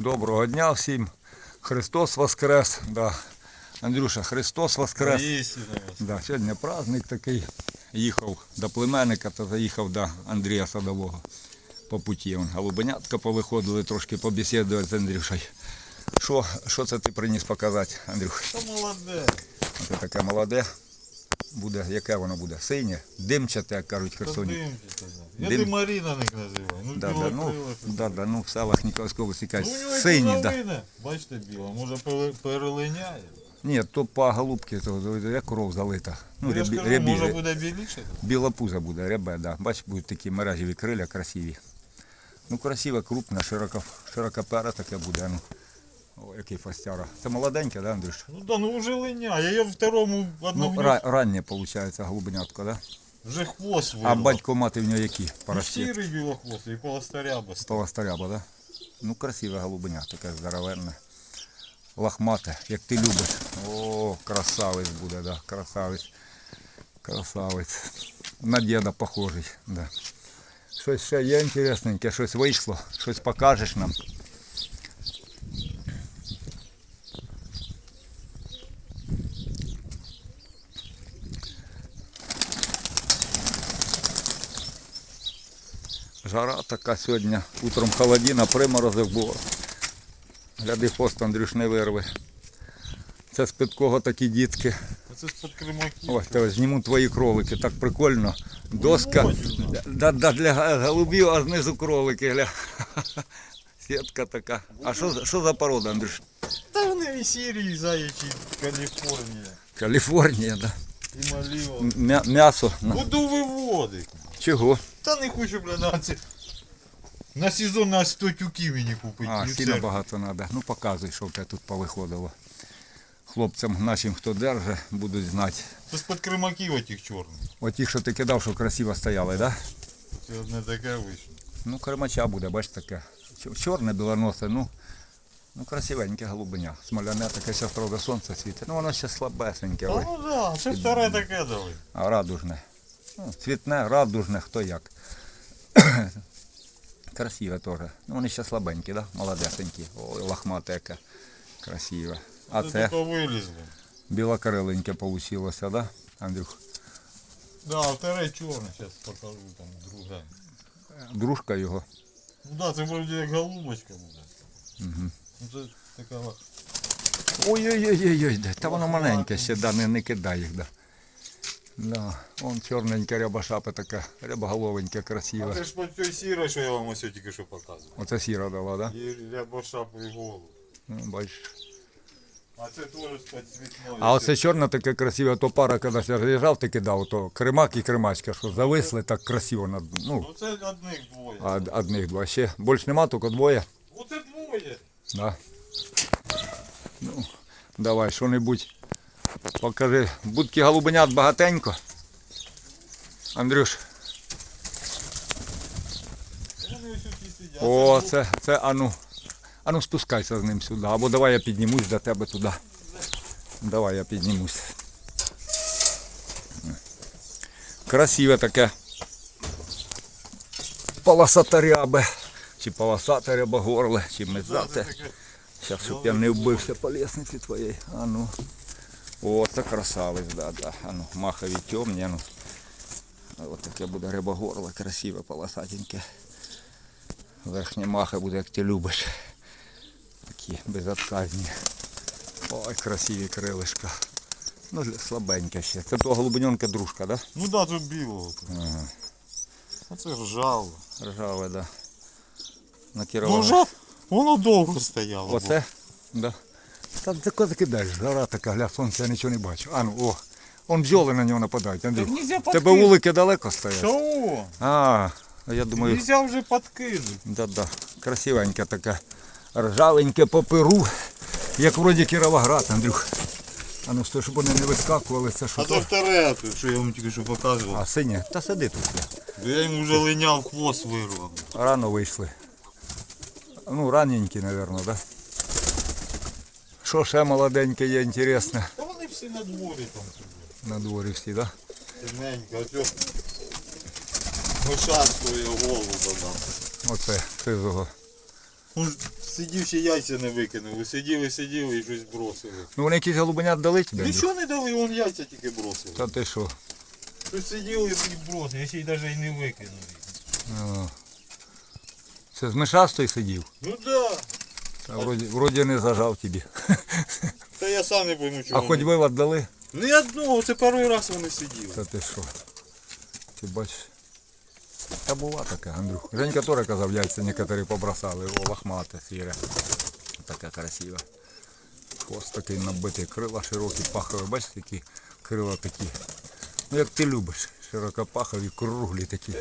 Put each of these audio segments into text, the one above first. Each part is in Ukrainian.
Доброго дня всім. Христос Воскрес. Да. Андрюша, Христос Воскрес. Да, сьогодні праздник такий. Їхав до племенника та заїхав до Андрія Садового по путі. Голубенятка повиходили трошки побесідувати з Андрюшею. Що, що це ти приніс показати, Андрюх? Та молодець. Це таке молоде. Буде, яке воно буде? Синє, димчате, як кажуть херсоні. казав. Я Дим. димаріна них називаю. Ну, Да, да, ну, да, да, ну, в селах Ніколаївської області Ну, кажуть, сині, да. Бачите, біла, може перелиняє. Ні, то по голубки, то, як кров залита. Ну, Ну, рябі, кажу, рябі, може буде біліше. біла пуза буде, рябе, да. Бач, будуть такі мережеві криля красиві. Ну, красиве, крупне, широко, широкопера таке буде. Ну. О, який фастяра. Це молоденьке, да, Андрюш? Ну да, ну вже линяє. Я в второму Ну, одному ра, раннє, виходить, голубенятко, да? Вже хвост А батько мати в нього які? Порості? сірий білохвост, і полостаря без. Стала старяба, да? Ну, красиве голубеня, таке здоровенне. Лохмате, як ти любиш. О, красавець буде, да, красавець. Красавець. На діда похожий, да. Щось ще є інтересненьке, щось вийшло, щось покажеш нам. Жара така сьогодні. Утром холодина, приморозок було. Гляди, хвост Андрюш не вирви. Це з під кого такі дітки. Оце з-під кримаків. Ось, тебе зніму твої кролики, так прикольно. Доска Ой, да, да, для голубів, а знизу кролики. Гля. Сітка така. А що, за- що за порода, Андрюш? Та вони і сірі, і заячі, Каліфорнія. Каліфорнія, да. І Маліва. М'ясо. Буду виводити. Чого? Та не хочу, бля, на це. На сезон на 100 тюків мені купити. А, сіна багато треба. Ну показуй, що в тебе тут повиходило. Хлопцям нашим, хто держить, будуть знати. Це з-під кримаків отих чорних. От ті, що ти кидав, що красиво стояли, так? Да? Це одне таке вийшло. Ну, кремача буде, бач таке. Чорне білоносе, ну, ну красивеньке голубеня. Смоляне таке правда сонце світить. Ну воно ще слабесеньке. Та ну да, це вторе таке дали. А радужне. Ну, цвітне, радужне, хто як. Красиве теж. Ну вони ще слабенькі, да? молодесенькі. Ой, лохмате яке. Красиве. А Це це тільки білокариленьке поусілося, да, Андрюх? Да, а вторе чорне, зараз покажу там друге. Дружка його. Ну да, це вроді як голубочка буде. Угу. Ну це така Ой-ой-ой, та воно маленьке ще, да, не, не кидай їх, да. Да. Вон чорненька ряба шапа така, рябоголовенька, А красива. це ж по цій сірій, що я вам ось тільки що показував. Оце сіра дала, да? І рябошапу і голову. Ну, бачиш. А це теж з-під цвітної. А оце чорна така красива, то пара, коли я заїжджав, ти кидав, то кремак і кремачка, що зависли так красиво. над- Ну, Ну це одних двоє. а одних два. Ще більш нема, тільки двоє. Оце двоє. Да. Ну, давай, що-небудь покажи. Будки голубенят багатенько. Андрюш, о, це, це ану. Ану спускайся з ним сюди. Або давай я піднімусь до тебе туди. Давай я піднімусь. Красиве таке. Полосата рябе. Чи полосата ряба горле, чи мезате. Зараз, щоб я не вбився по лісниці твоєї. А ну. О, це красавець, да, да. А ну, махові темні, ну. А От таке буде рибогорло, красиве, полосатеньке. Верхня маха буде, як ти любиш. Такі безотказні. Ой, красиві крилишка. Ну, слабеньке ще. Це того голубеньонка дружка, да? Ну да, тут білого. Ага. А це ржало. Ржаве, да. Ну вже воно довго стояло. Оце? Да. Та це куди кидаєш? Жара така, гля, сонце, я нічого не бачу. А ну, о, он бджоли на нього нападають, Андрій. Так нельзя Тебе подкинуть. вулики далеко стоять? Що? А, а я думаю, Нельзя вже подкинути. да-да, красивенька така, ржавеньке по перу, як вроді Кіровоград, Андрюх. А ну стой, щоб вони не вискакували, це що А це то? вторе, тут, що я вам тільки що показував. А синє? Та сиди тут. я. Бо Я йому вже линяв хвост вирвав. Рано вийшли. Ну, раненькі, мабуть, да? Що ще молоденьке є інтересне Та вони всі на дворі там на дворі всі, да? Темненько, ось я голову додав. Оце сизого. Он сидів ще яйця не викинули. Сиділи, сиділи і щось бросили. Ну вони якісь голубенят дали тобі? Нічого не дали, вон яйця тільки бросили. Та ти що? Щось сиділи і бросили, я ще й навіть і не викинув. А. Це з мишастої сидів? Ну да. Вроді, вроді не зажав тобі. Та я сам не пойму, чого. А хоч вивод дали? Ні одного, це перший раз вони сиділи. Та ти що? Ти бачиш? Та була така, Андрюх. Женька теж казав, яйця некоторі побросали, о, лохмате, сіре. Така красива. Хвост такий набитий, крила широкі, пахові, бачиш, які крила такі. Ну як ти любиш, широкопахові, круглі такі.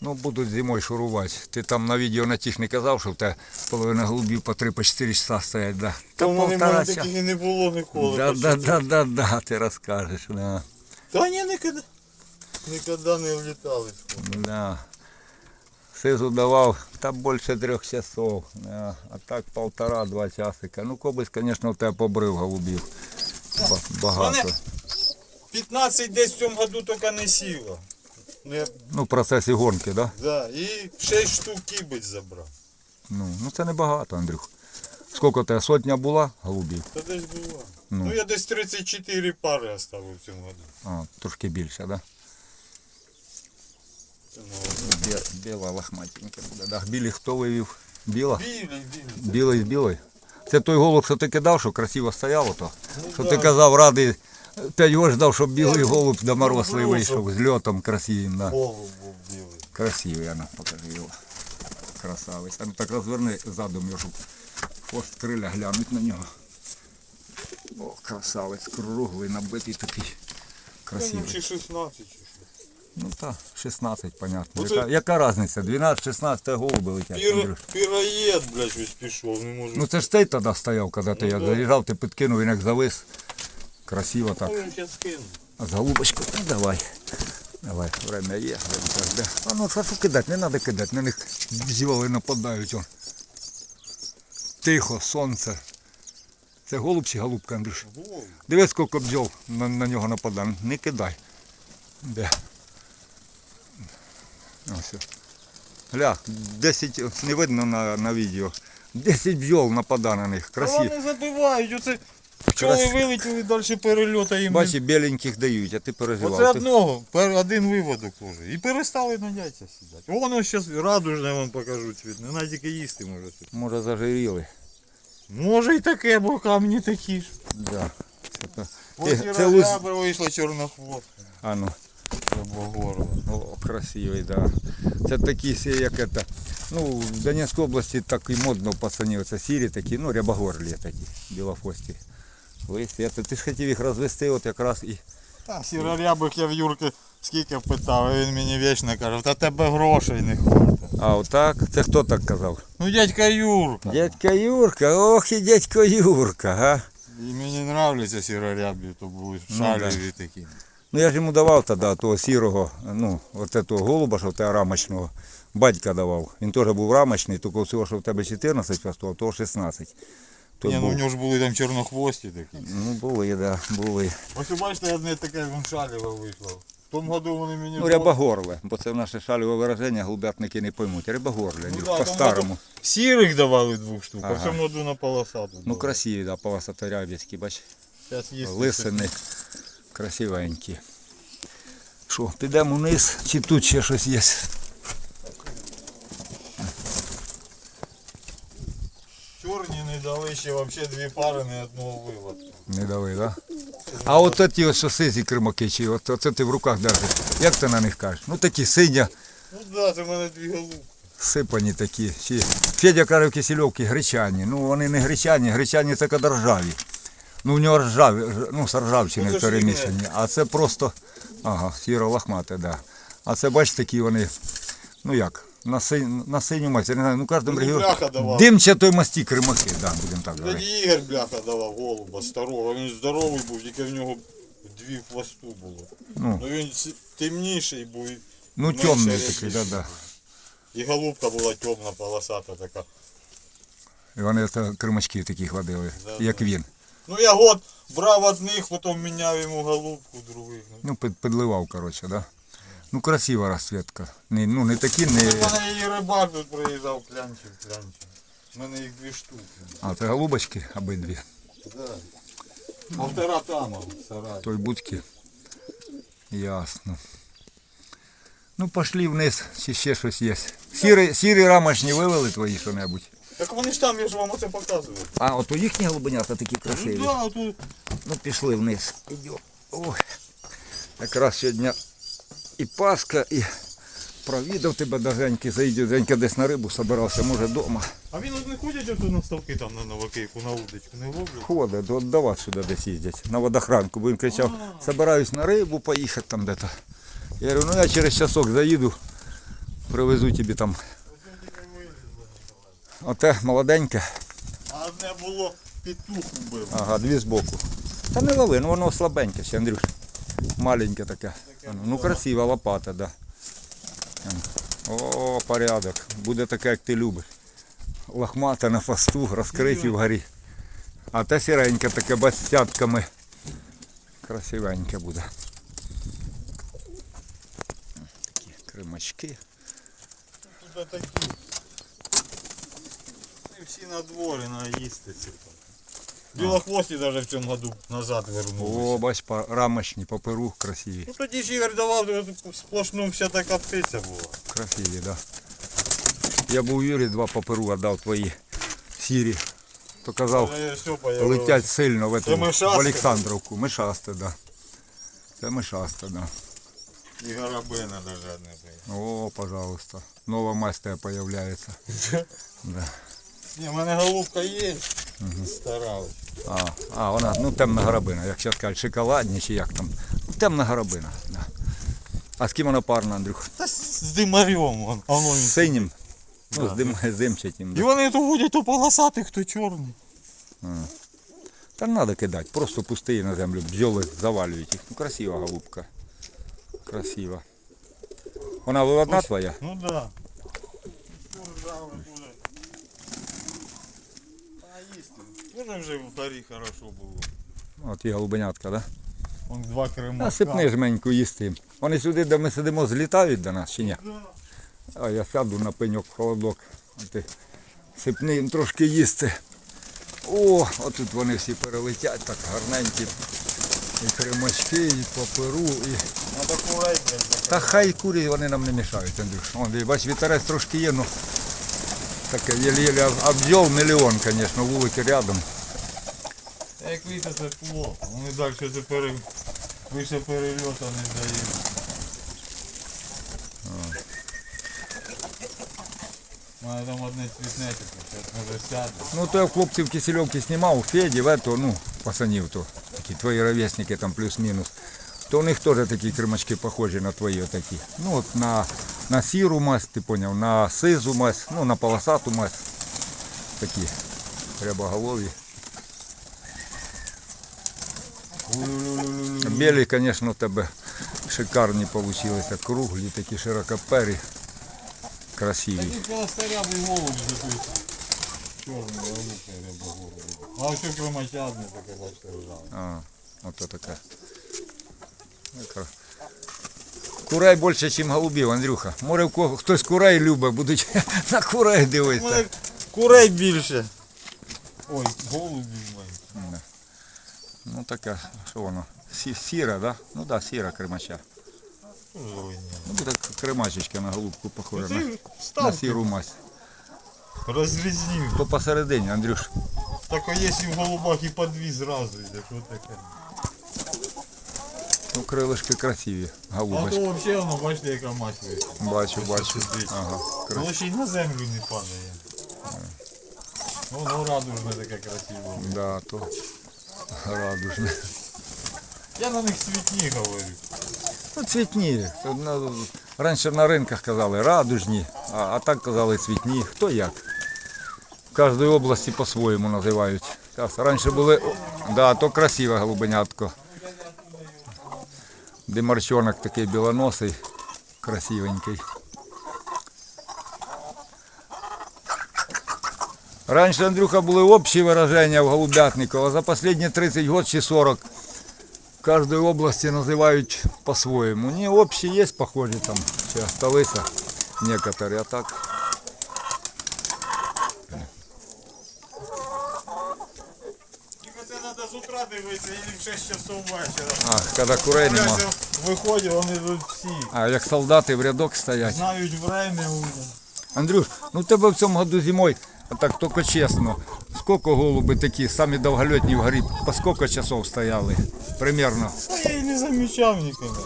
Ну будуть зимою шурувати. Ти там на відео на тих не казав, що в тебе половина голубів по 3 по 4 часа стоять, да. Та в мене таких і не було ніколи. Да, да, да, да, да, ти розкажеш, да. Та ні, ніколи. Ніколи не влітали. Да. Сизу давав та більше трьох часов. Да. А так полтора-два часика. Ну кобись, звісно, в тебе побрив голубів. Ба- Багато. Мене- 15 десь в цьому году тільки не сіло. Ну, Ну, в процесі гонки, да? да, і 6 штук кібець забрав. Ну, ну це небагато, Андрюх. Скільки тебе сотня була голубів? Та десь було. Ну. Ну, я десь 34 пари оставив в цьому году. А, трошки більше, да? Бі- Біла лохматенька буде. Да. Білі хто вивів? Біла? Білий, білий. Білий білий. Це той голуб, що ти кидав, що красиво стояло то. Ну, Що да. ти казав, радий. П'ять його ждав, щоб білий Я голуб до морослий вийшов з льотом красивим. Да. Голуб був білий. Красивий, Анна, покажи його. Красавець. А ну так розверни задом його, щоб хвост криля глянуть на нього. О, красавець, круглий, набитий такий. Та ну, Красивий. чи 16 чи що. Ну так, 16, понятно. Оце- Яка, яка різниця? 12-16 голуби летять. Пір, Андрюш. піраєд, блядь, щось пішов, не можу. Ну це ж ти тоді стояв, коли ти Ну, як да. заїжджав, ти підкинув, він як завис. Красиво так. З голубочку, ну давай. Давай, время є, время жде. А ну ж кидати, не треба кидати, на них бджоли нападають. Он. Тихо, сонце. Це голуб чи голубка, Андрюш? Дивись, скільки бджол на, на нього нападає. Не кидай. Де? Ось. Гля, 10, не видно на, на відео. 10 бджол нападає на них. Красиво. вони забивають, оце пчоли вилетіли далі перельота їм. Бачиш, біленьких дають, а ти переживав. Оце Ти- одного, один виводок уже. І перестали на яйця сідати. Воно зараз радужне вам покажу цвіт. Не тільки їсти може. Може зажиріли. Може і таке, бо камні такі ж. Да. Це, Ось це луз... вийшла чорнохвостка. А ну. О, красивий, да. Це такі сі, як это. Ну, в Донецькій області так і модно пацанів. Це сірі такі, ну, рябогорлі такі, білофості. Листі. Це ти ж хотів їх розвести, от якраз і. Та сірорябих я в Юрки скільки питав, а він мені вічно каже, та тебе грошей не хватить. А отак? Це хто так казав? Ну дядька Юрка. Дядька Юрка, ох і дядько Юрка, га? І мені нравляться сірорябі, то були Ну, шаліві такі. Ну я ж йому давав тоді того сірого, ну, от того голуба, що в тебе рамочного, батька давав. Він теж був рамочний, тільки всього, що в тебе 14 постав, то 16. Ні, ну в нього ж були там чорнохвості такі. Ну були, да, були. Ось бачите, одне таке вон шаліве вийшло. В тому году вони мені... Ну, рябогорле, бо це наше шаліве вираження, голубятники не поймуть. Рябогорле, Ну, да, по-старому. Сірих давали двох штук, а в цьому году на полосату. Ну красиві, да, полосаторябівські, бач. Лисини красивенькі. Що, підемо вниз, чи тут ще щось є? Чорні не дали ще взагалі дві пари, ні одного виводку. Не дали, так? Да? А от ті ось сизі кримаки, чи от, оце ти в руках держиш. Як ти на них кажеш? Ну такі синя, Ну так, да, це в мене дві голубки. сипані такі. Чи Федя каже в кисельовці гречані. Ну вони не гречані, гречані це коли ржаві. Ну в нього ржаві, ж- ну з ржавчини Ну, це ж перемішані. А це просто, ага, сіро лохмате, да. А це бач такі вони, ну як, на, синь, на синю мать, я не знаю, ну в кожному Мені регіоні. бляха давав. Димчатої масті кримаки, да, будемо так говорити. Ігор бляха давав голуба старого. Він здоровий був, тільки в нього дві в хвосту було. Ну. Ну він темніший був. і- Ну менше темний такий, да, да. І голубка була темна, полосата така. І вони це кримачки такі ходили, Да, як да. він. Ну я год брав одних, потім міняв йому голубку других. Ну, Ну, під, підливав, коротше, да? Ну красива розцвітка. Не, ну не такі, У не. мене і рибак тут приїжджав, клянчив, клянчив. У мене їх дві штуки. А це голубочки обидві. Да. Полтора тама в сараї. Той будки. Ясно. Ну пошли вниз, чи ще щось є. Сірі, сірі рамочні вивели твої що-небудь. Так вони ж там, я ж вам оце показував. А, ото їхні голубенята такі Ну красиві. да, тут Ну пішли вниз. Ідемо. Ой. Якраз сьогодні і Пасха, і провідав тебе до Женьки. Заїдь Женька десь на рибу собирався, може вдома. А він от не ходять отут на ставки там на новокейку, на удочку, не ловлять? Ходить, до, до вас сюди десь їздять, на водохранку. Бо він кричав, собираюсь на рибу поїхати там де-то. Я говорю, ну я через часок заїду, привезу тобі там. Оте молоденьке. А одне було петух убив. Ага, дві збоку. Та не лови, ну воно слабеньке ще, Андрюш. Маленьке таке. Ану, Ну красива лопата, да. О, порядок. Буде таке, як ти любиш. Лохмата на фасту, розкриті вгорі. А те сіреньке таке бастятками. Красивеньке буде. Такі кримачки. Тут такі. Всі на дворі на їсти ці. Білохвості навіть в цьому году назад вернулися. О, бач, па- рамочні, по перу красиві. Ну тоді ж Ігор давав сплошну вся така птиця була. Красиві, да. Я був Юрі два паперу віддав твої сірі. То казав, летять сильно в, эту, в Олександровку. Мишасте, да. Це мишасте, да. І гарабина навіть не було. О, пожалуйста. Нова майстер появляється. Да. Ні, в мене голубка є. Старалась. А, а, вона, ну темна горобина, як зараз кажуть, шоколадні чи як там. Темна горобина, да. А з ким вона парна, Андрюх? Та з димарем вон. А воно він. З синім. Ну, Да. з дим, з димчатим. І Да. вони то ходять то полосатих, то чорний. Та не треба кидати, просто пусти її на землю, бджоли завалюють їх. Ну, красива голубка. Красива. Вона одна твоя? Ну да. Вони вже в горі хорошо було. От і голубенятка, да? Вон два кремака. А сипни жменьку їсти. Вони сюди, де ми сидимо, злітають до нас чи ні? А я сяду на пеньок холодок. А ти сипни їм трошки їсти. О, отут вони всі перелетять, так гарненькі. І кремачки, і паперу, і. Надо курей. Та хай курі вони нам не мішають, Андрюш. Вон, бач, вітерець трошки є, ну таке єлі-єлі, а бджол мільйон, звісно, вулики рядом. Та Як вийти, це плохо. Вони далі це пере... вище перельоту не здають. У мене там одне цвітне, типу, зараз може сяде. Ну то я в хлопців в Кисельовці знімав, у Феді, в ето, ну, пацанів то, такі твої ровесники там плюс-мінус. То у них теж такі кримачки похожі на твої отакі. Ну от на, на сіру мазь, ти поняв, на сизу мазь, ну на полосату мазь. Такі рябоголові. Білі, звісно, у тебе шикарні вийшли, круглі, такі широкопері, красиві. А все кромачадне таке, бачите, лежало. А, ото така. Яка. Курей більше, ніж голубів, Андрюха. Може, в кого хтось курей любить, будуть на курей У дивитися. мене курей більше. Ой, голубів маю. Ну така, що воно? Сі, сіра, да? Ну да, сіра кремача. Ну буде кремачечка на голубку похожа на, Ти на став сіру мазь. розрізнив. То посередині, Андрюш. Так а якщо в голубах і по дві зразу йде, що таке? Ну, крилишки красиві, А голубочки. то взагалі воно, бачите, яка мать вийшла. Бачу, бачу. Ага, красиво. Воно ще й на землю не падає. Воно радужне таке красиве. Да, то радужне. Я на них цвітні говорю. Ну, цвітні. Це, ну, Раніше на ринках казали радужні, а, а так казали цвітні. Хто як. В кожній області по-своєму називають. Раніше були. о, Да, то красиве голубенятко. Демарчонок такий білоносий, красивенький. Раніше, Андрюха, були общі вираження в голубятнику, за останні 30 років чи 40 кожній області називають по-своєму. Не общі є похожі там, ще осталися некоторі, а так. Тільки це треба з утра дивитися, і в 6 часов вечора. А, коли курей нема. Виходять, вони тут всі. А як солдати в рядок стоять. Знають время. Андрюш, ну тебе в цьому году зимою, а так тільки чесно, скільки голуби такі, самі довгольотні в горі, по скільки часов стояли? Примерно. Та я і не замічав ніколи.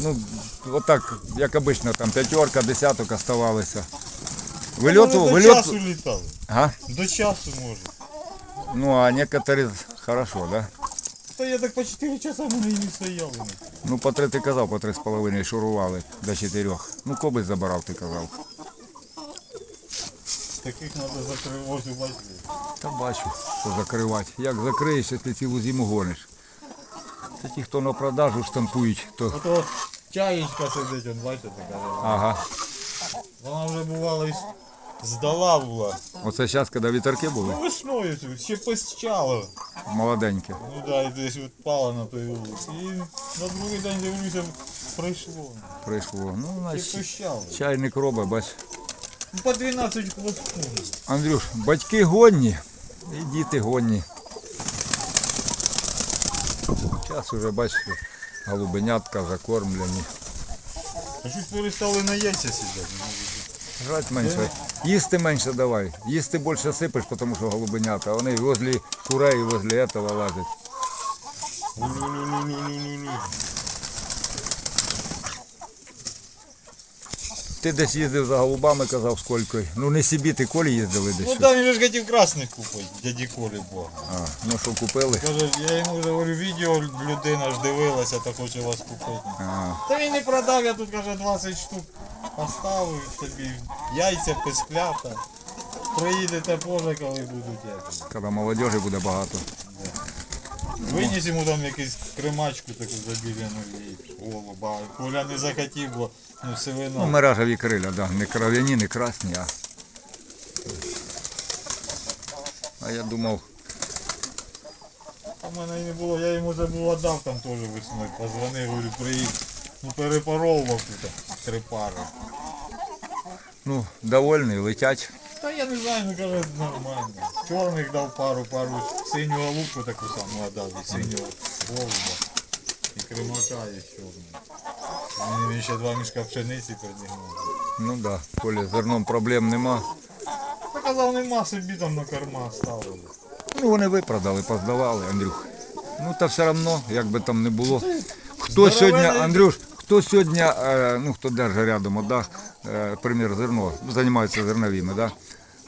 Ну, отак, як обично, там п'ятерка, десяток оставалися. Вильоту, Вони до часу літали. ага. До часу може. Ну, а некоторі хорошо, да? Та я так по 4 часа вони і не стояли. Ну, по три ти казав, по три з половиною шурували до чотирьох. Ну, кобись забирав, ти казав. Таких треба закривати, бачити. Та бачу, що закривати. Як закриєш, якщо цілу зиму гониш. Це ті, хто на продажу штампують, то Ото чаєчка сидить, он бачите, така. ага. Вона вже бувала і здала була. Оце зараз, коли вітерки були, Ну весною тут ще пищало. молоденькі. Ну да, і десь відпала на той вулиці. І на другий день дивлюся, прийшло. Прийшло. Ну, Ще значить, пищало. чайник робить, бач. Ну по 12 хвостків. Андрюш, батьки гонні і діти гонні. Зараз уже бачиш, голубенятка закормлені. А щось перестали на яйця сідати. Жрать менше. Їсти менше давай. Їсти більше сипиш, тому що голубенята. Вони возле курей, возле этого лазять. Ти десь їздив за голубами, казав, скільки. Ну не собі, ти колі їздили десь. Ну щось? там він же ж хотів красних купити, дяді Колі Бога. А, ну що купили? Каже, я йому вже говорю, відео людина ж дивилася, та хоче вас купити. А, Та він не продав, я тут каже 20 штук поставив тобі яйця, писклята. Приїдете позже, коли будуть яйця. коли молодежі буде багато. Виніс йому там якусь кремачку таку забіляну і голуба. Коля не захотів, бо ну, Ну, сивина. мережеві криля, да. Не кров'яні, не красні, а. А я думав, У мене і не було, я йому забув отдав там теж весною. Позвонив, говорю, приїдь. Ну перепаровував тут три пари. ну, довольний, летять. Та я не знаю, ну каже, нормально. Чорних дав пару, пару синю голубку таку саму отдав і синього голуба. І кремака є чорного. Він, ще два мішка пшениці придігнув. Ну да, коли зерном проблем нема. Та казав, нема собі там на корма ставили. Ну вони випродали, поздавали, Андрюх. Ну та все одно, як би там не було. Хто сьогодні, Андрюш, хто сьогодні, е, ну хто держить рядом, да, е, примір зерно, ну, займається зерновими, да?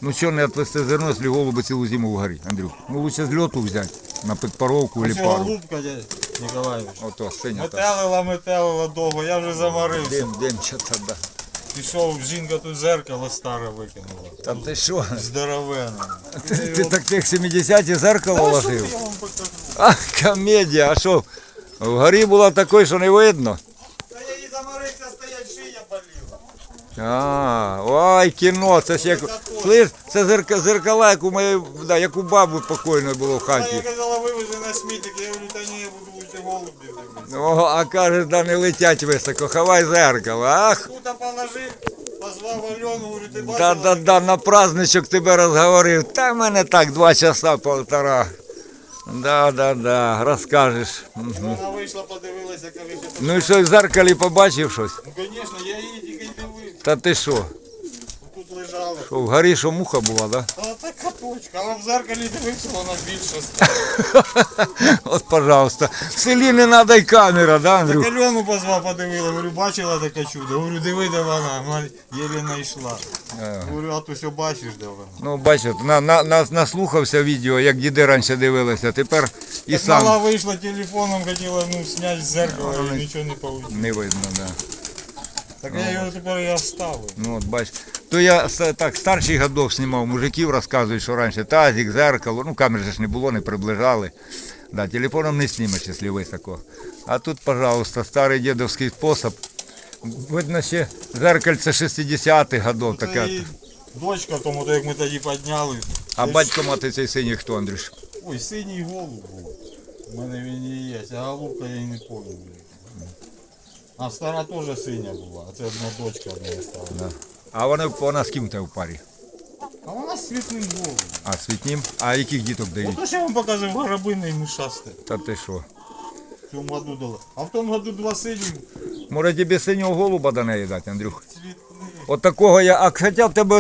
Ну що не відвести зерно, якщо голуби цілу зиму в горі, Андрюх? Ну лучше з льоту взяти на підпаровку або пару. голубка, дядь Ніколаєвич. Ото, синя та. Метелила, метелила довго, я вже замарився. Дим, дим, чата, да. Пішов, жінка тут зеркало старе викинула. Та ти що? Здоровенне. Ти, ти так тих 70 зеркало Та що ложив? я вам покажу? А, комедія, а що? Вгорі була такою, що не видно. Та я їй замарився, стоять, шия боліла. А, ой, кіно, це ж як. Слиш, це зерка, зеркала, як у моєї, да, як у баби покойної було в Та я казала, вивези на смітник, я говорю, та ні, я буду лучше голубів. О, а каже, да не летять високо, ховай зеркало. Ах, Тут положив, позвав Альону, говорю, ти бачила? да, да, да, на праздничок тебе розговорив. Та в мене так два часа, полтора. Да, да, да, розкажеш. Мгм. Вона вийшла, подивилася, каже, що Ну і що, в зеркалі побачив щось? Ну, звісно, я її тільки й дивився. Та ти що? Тут лежала. Що, вгорі що муха була, да? Та така почка, а в зеркалі дивився, вона більше стала. От, пожалуйста. В селі не треба й камера, да, Андрюх? Так Альону позвав, подивила, говорю, бачила таке чудо. Говорю, диви, де вона, вона єлі знайшла. Говорю, а то все бачиш, де вона. Ну, бачите, на, на, на, наслухався відео, як діди раніше дивилися, тепер і Так сам мала вийшла телефоном, хотіла ну, зняти з зеркала і нічого не вийшло. не видно, да. Так я його тепер і оставив. Ну от бач. То я так старших годов знімав, мужиків розказують, що раніше тазик, зеркало, ну камер же ж не було, не приближали. Да, телефоном не знімеш, якщо високо. А тут, пожалуйста, старий дідовський спосіб. Видно ще зеркальце 60-х годов Це і дочка, тому то як ми тоді підняли. А Це батько мати цей синій хто, Андрюш? Ой, синій голуб був. У мене він і є, а голубка я і не пам'ятаю. А стара теж синя була, а це одна дочка одна стала. Да. А вона, вона з ким у тебе в парі? А вона з світним голубом. А світнім? А яких діток дають? Ото що я вам показував горобини і мишасти. Та ти що? В цьому году дала. А в тому году два сині Може тобі синього голуба до неї дати, Андрюх? Цвітний. От такого я, а хоча в тебе